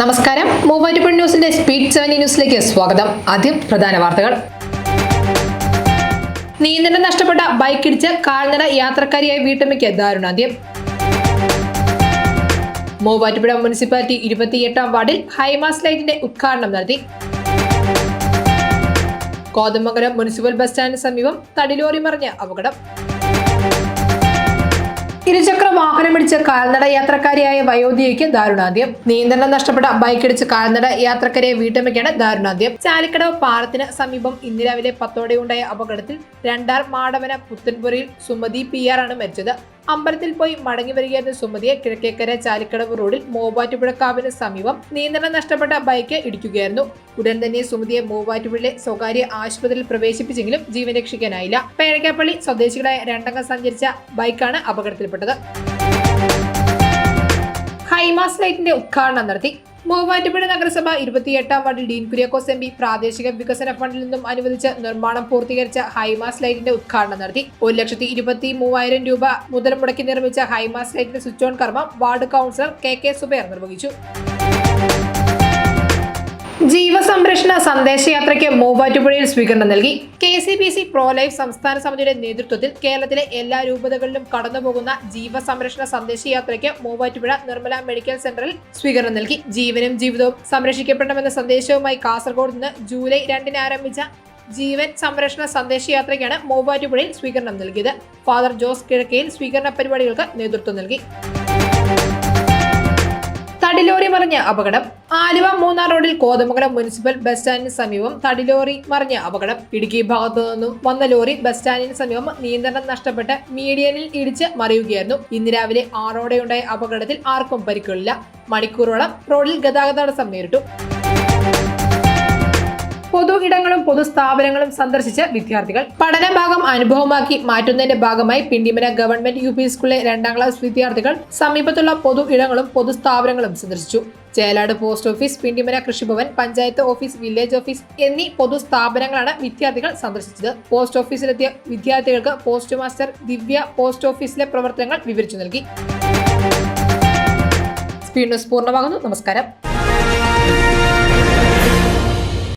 നമസ്കാരം. മൂവാറ്റുപുഴ ന്യൂസിന്റെ speed seven ന്യൂസിലേക്ക് സ്വാഗതം. ആദ്യം പ്രധാന വാർത്തകൾ. നിയന്ത്രണം നഷ്ടപ്പെട്ട ബൈക്കിടിച്ച് കാൽനട യാത്രക്കാരിയായ വീട്ടമ്മയ്ക്ക് ദാരുണാന്ത്യം. മൂവാറ്റുപുഴ മുനിസിപ്പാലിറ്റി ഇരുപത്തിയെട്ടാം വാർഡിൽ ഹൈമാസ് ലൈറ്റിന്റെ ഉദ്ഘാടനം നടത്തി. കോതമംഗലം മുനിസിപ്പൽ ബസ് സ്റ്റാൻഡിന് സമീപം തടിലോറി മറിഞ്ഞ അപകടം. ഇരുചക്ര വാഹനമിടിച്ച് കാൽനട യാത്രക്കാരിയായ വയോധികയ്ക്ക് ദാരുണാന്ത്യം. നിയന്ത്രണം നഷ്ടപ്പെട്ട ബൈക്കിടിച്ച് കാൽനട യാത്രക്കാരിയെ വീട്ടമ്മയ്ക്കാണ് ദാരുണാന്ത്യം. ചാലിക്കടവ് പാലത്തിന് സമീപം ഇന്ന് രാവിലെ പത്തോടെയുണ്ടായ അപകടത്തിൽ രണ്ടാർ മാടവന പുത്തൻപുരയിൽ സുമതി പി ആണ് മരിച്ചത്. അമ്പലത്തിൽ പോയി മടങ്ങി വരികയായിരുന്ന സുമതിയെ കിഴക്കേക്കര ചാലിക്കടവ് റോഡിൽ മൂവാറ്റുപുഴക്കാവിന് സമീപം നിയന്ത്രണം നഷ്ടപ്പെട്ട ബൈക്ക് ഇടിക്കുകയായിരുന്നു. ഉടൻ തന്നെ സുമതിയെ മൂവാറ്റുപുഴയിലെ സ്വകാര്യ ആശുപത്രിയിൽ പ്രവേശിപ്പിച്ചെങ്കിലും ജീവൻ രക്ഷിക്കാനായില്ല. പേഴക്കാപ്പള്ളി സ്വദേശികളായ രണ്ടംഗം സഞ്ചരിച്ച ബൈക്കാണ് അപകടത്തിൽപ്പെട്ടത്. ഹൈമാസ് ലൈറ്റിന്റെ ഉദ്ഘാടനം നടത്തി മൂവാറ്റുപുഴ നഗരസഭ ഇരുപത്തിയെട്ടാം വാർഡിൽ ഡീൻ കുര്യാക്കോസ് എം പി പ്രാദേശിക വികസന ഫണ്ടിൽ നിന്നും അനുവദിച്ച നിർമ്മാണം പൂർത്തീകരിച്ച ഹൈമാസ് ലൈറ്റിന്റെ ഉദ്ഘാടനം നടത്തി. ഒരു ലക്ഷത്തി ഇരുപത്തി മൂവായിരം രൂപ മുതൽ മുടക്കി നിർമ്മിച്ച ഹൈമാസ് ലൈറ്റിന്റെ സ്വിച്ച് ഓൺ കർമ്മം ward councillor K K Zubair നിർവഹിച്ചു. ജീവസംരക്ഷണ സന്ദേശയാത്രയ്ക്ക് മൂവാറ്റുപുഴയിൽ സ്വീകരണം നൽകി. K C B C pro life സംസ്ഥാന സമിതിയുടെ നേതൃത്വത്തിൽ കേരളത്തിലെ എല്ലാ രൂപതകളിലും കടന്നുപോകുന്ന ജീവസംരക്ഷണ സന്ദേശയാത്രയ്ക്ക് മൂവാറ്റുപുഴ നിർമ്മല മെഡിക്കൽ സെന്ററിൽ സ്വീകരണം നൽകി. ജീവനും ജീവിതവും സംരക്ഷിക്കപ്പെടണമെന്ന സന്ദേശവുമായി കാസർഗോഡ് നിന്ന് ജൂലൈ രണ്ടിന് ആരംഭിച്ച ജീവൻ സംരക്ഷണ സന്ദേശയാത്രയ്ക്കാണ് മൂവാറ്റുപുഴയിൽ സ്വീകരണം നൽകിയത്. ഫാദർ ജോസ് കിഴക്കയിൽ സ്വീകരണ പരിപാടികൾക്ക് നേതൃത്വം നൽകി. തടിലോറി മറിഞ്ഞ അപകടം. ആലുവ മൂന്നാർ റോഡിൽ കോതമംഗലം മുനിസിപ്പൽ ബസ് സ്റ്റാൻഡിന് സമീപം തടിലോറി മറിഞ്ഞ അപകടം. ഇടുക്കി ഭാഗത്തു നിന്നും വന്ന ലോറി ബസ് സ്റ്റാൻഡിന് സമീപം നിയന്ത്രണം നഷ്ടപ്പെട്ട് മീഡിയനിൽ ഇടിച്ച് മറിയുകയായിരുന്നു. ഇന്ന് രാവിലെ ആറോടെയുണ്ടായ അപകടത്തിൽ ആർക്കും പരിക്കില്ല മണിക്കൂറോളം റോഡിൽ ഗതാഗത തടസ്സം നേരിട്ടു. ഇടങ്ങളും പൊതുസ്ഥാപനങ്ങളും സന്ദർശിച്ച വിദ്യാർത്ഥികൾ പഠനഭാഗം അനുഭവമാക്കി മാറ്റുന്നതിന്റെ ഭാഗമായി പിണ്ടിമന ഗവൺമെന്റ് യു പി സ്കൂളിലെ രണ്ടാം ക്ലാസ് വിദ്യാർത്ഥികൾ സമീപത്തുള്ള പൊതു ഇടങ്ങളും പൊതുസ്ഥാപനങ്ങളും സന്ദർശിച്ചു. Chelad post office Pindimana Krishibhavan panchayat office village office എന്നീ പൊതുസ്ഥാപനങ്ങളാണ് വിദ്യാർത്ഥികൾ സന്ദർശിച്ചത്. പോസ്റ്റ് ഓഫീസിലെത്തിയ വിദ്യാർത്ഥികൾക്ക് പോസ്റ്റ് മാസ്റ്റർ ദിവ്യ പോസ്റ്റ് ഓഫീസിലെ പ്രവർത്തനങ്ങൾ വിവരിച്ചു നൽകി. സ്പീഡ് ന്യൂസ് പൂർണമാകുന്നു. നമസ്കാരം.